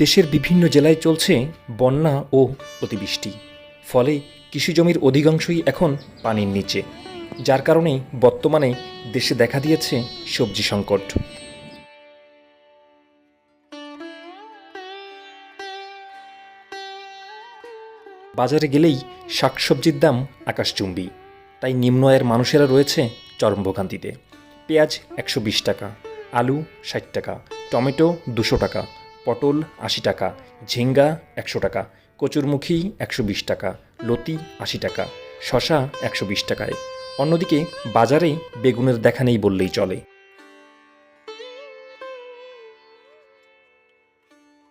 দেশের বিভিন্ন জেলায় চলছে বন্যা ও অতিবৃষ্টি। ফলে কৃষিজমির অধিকাংশই এখন পানির নিচে, যার কারণে বর্তমানে দেশে দেখা দিয়েছে সবজি সংকট। বাজারে গেলেই শাকসবজির দাম আকাশচুম্বী, তাই নিম্ন আয়ের মানুষেরা রয়েছে চরম ভোগান্তিতে পেঁয়াজ একশো বিশ টাকা, আলু ষাট টাকা, টমেটো দুশো টাকা পটল আশি টাকা, ঝিঙ্গা একশো টাকা, কচুরমুখী একশো বিশ টাকা, লতি আশি টাকা শশা একশো বিশ টাকায়। অন্যদিকে বাজারে বেগুনের দেখা নেই বললেই চলে।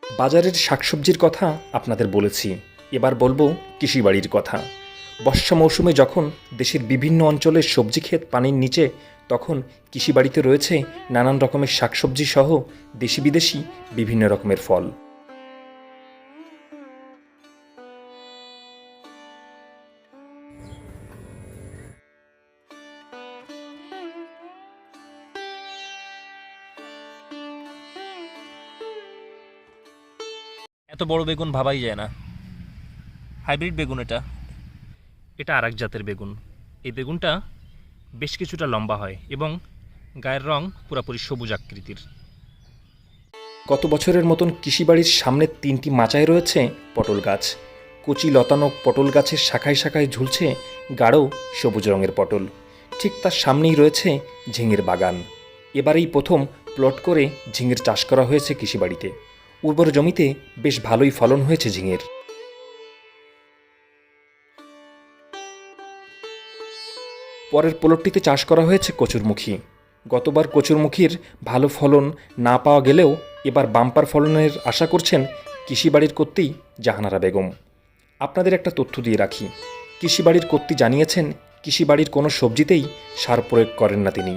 বাজারের শাকসবজির কথা আপনাদের বলেছি, এবার বলব কৃষিবাড়ির কথা। বর্ষা মৌসুমে যখন দেশের বিভিন্ন অঞ্চলের সবজি ক্ষেত পানির নিচে তখন কৃষিবাড়িতে রয়েছে নানান রকমের শাকসবজি সহ দেশি বিদেশি বিভিন্ন রকমের ফল। এত বড় বেগুন ভাবাই যায় না। হাইব্রিড বেগুন এটা। এটা আরেক জাতের বেগুন। এই বেগুনটা বেশ কিছুটা লম্বা হয় এবং গায়ের রং পুরাপুরি সবুজ আকৃতির। গত বছরের মতন কৃষিবাড়ির সামনে তিনটি মাচায় রয়েছে পটল গাছ। কচি লতানো পটল গাছের শাখায় শাখায় ঝুলছে গাঢ় সবুজ রঙের পটল। ঠিক তার সামনেই রয়েছে ঝিঙের বাগান। এবারেই প্রথম প্লট করে ঝিঙের চাষ করা হয়েছে কৃষিবাড়িতে। উর্বর জমিতে বেশ ভালোই ফলন হয়েছে ঝিঙের। পরের প্লটটিতে চাষ করা হয়েছে কচুরমুখী। গতবার কচুরমুখীর ভালো ফলন না পাওয়া গেলেও এবার বাম্পার ফলনের আশা করছেন কৃষিবাড়ির কর্তী জাহানারা বেগম। আপনাদের একটা তথ্য দিয়ে রাখি, কৃষিবাড়ির কর্তী জানিয়েছেন কৃষিবাড়ির কোনো সবজিতেই সার প্রয়োগ করেন না তিনি।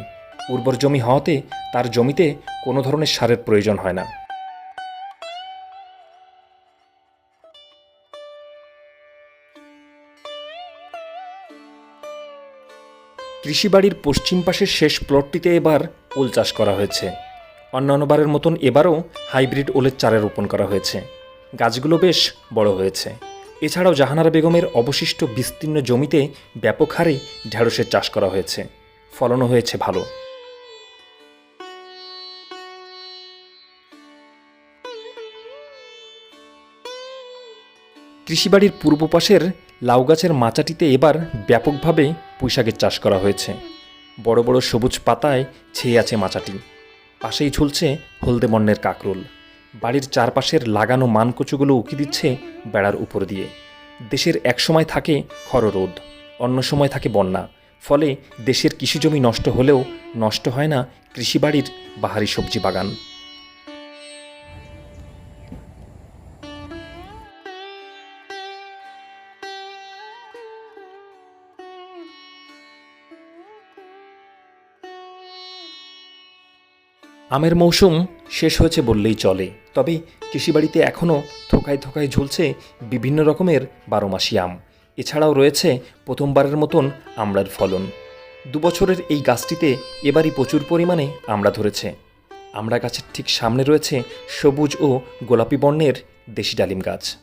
উর্বর জমি হওয়াতে তার জমিতে কোনো ধরনের সারের প্রয়োজন হয় না। কৃষিবাড়ির পশ্চিম পাশের শেষ প্লটটিতে এবার ওল চাষ করা হয়েছে। অন্যান্যবারের মতন এবারও হাইব্রিড ওলের চারা রোপণ করা হয়েছে। গাছগুলো বেশ বড় হয়েছে। এছাড়াও জাহানারা বেগমের অবশিষ্ট বিস্তীর্ণ জমিতে ব্যাপক হারে ঢেঁড়সের চাষ করা হয়েছে। ফলনও হয়েছে ভালো। কৃষিবাড়ির পূর্ব পাশের লাউ গাছের মাচাটিতে এবার ব্যাপকভাবে পুঁইশাকের চাষ করা হয়েছে। বড় বড় সবুজ পাতায় ছেয়ে আছে মাচাটি। পাশেই ঝুলছে হলদে বর্ণের কাকরোল। বাড়ির চারপাশের লাগানো মানকচুগুলো উকি দিচ্ছে বেড়ার উপর দিয়ে। দেশের এক সময় থাকে খর রোদ, অন্য সময় থাকে বন্যা। ফলে দেশের কৃষিজমি নষ্ট হলেও নষ্ট হয় না কৃষিবাড়ির বাহারি সবজি বাগান। আমের মৌসুম শেষ হয়েছে বললেই চলে, তবে কৃষিবাড়িতে এখনও থোকায় থোকায় ঝুলছে বিভিন্ন রকমের বারোমাসি আম। এছাড়াও রয়েছে প্রথমবারের মতন আমড়ার ফলন। দুবছরের এই গাছটিতে এবারই প্রচুর পরিমাণে আমড়া ধরেছে। আমড়া গাছের ঠিক সামনে রয়েছে সবুজ ও গোলাপি বর্ণের দেশি ডালিম গাছ।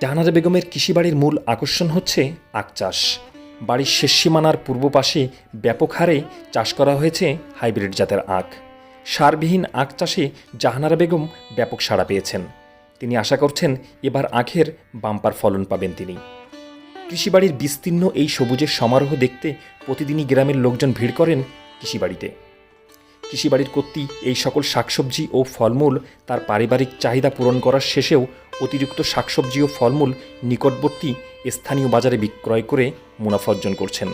জাহানারা বেগমের কৃষিবাড়ির মূল আকর্ষণ হচ্ছে আখ চাষ। বাড়ির শেষ সীমানার পূর্ব পাশে ব্যাপক হারে চাষ করা হয়েছে হাইব্রিড জাতের আখ। সারবিহীন আখ চাষে জাহানারা বেগম ব্যাপক সাড়া পেয়েছেন। তিনি আশা করছেন এবার আখের বাম্পার ফলন পাবেন তিনি। কৃষিবাড়ির বিস্তীর্ণ এই সবুজের সমারোহ দেখতে প্রতিদিনই গ্রামের লোকজন ভিড় করেন কৃষিবাড়িতে। কৃষিবাড়ির কর্তৃ এই সকল শাকসবজি ও ফলমূল তার পারিবারিক চাহিদা পূরণ করার শেষেও অতিরিক্ত শাকসবজি ও ফলমূল নিকটবর্তী স্থানীয় বাজারে বিক্রয় করে মুনাফা অর্জন করছেন।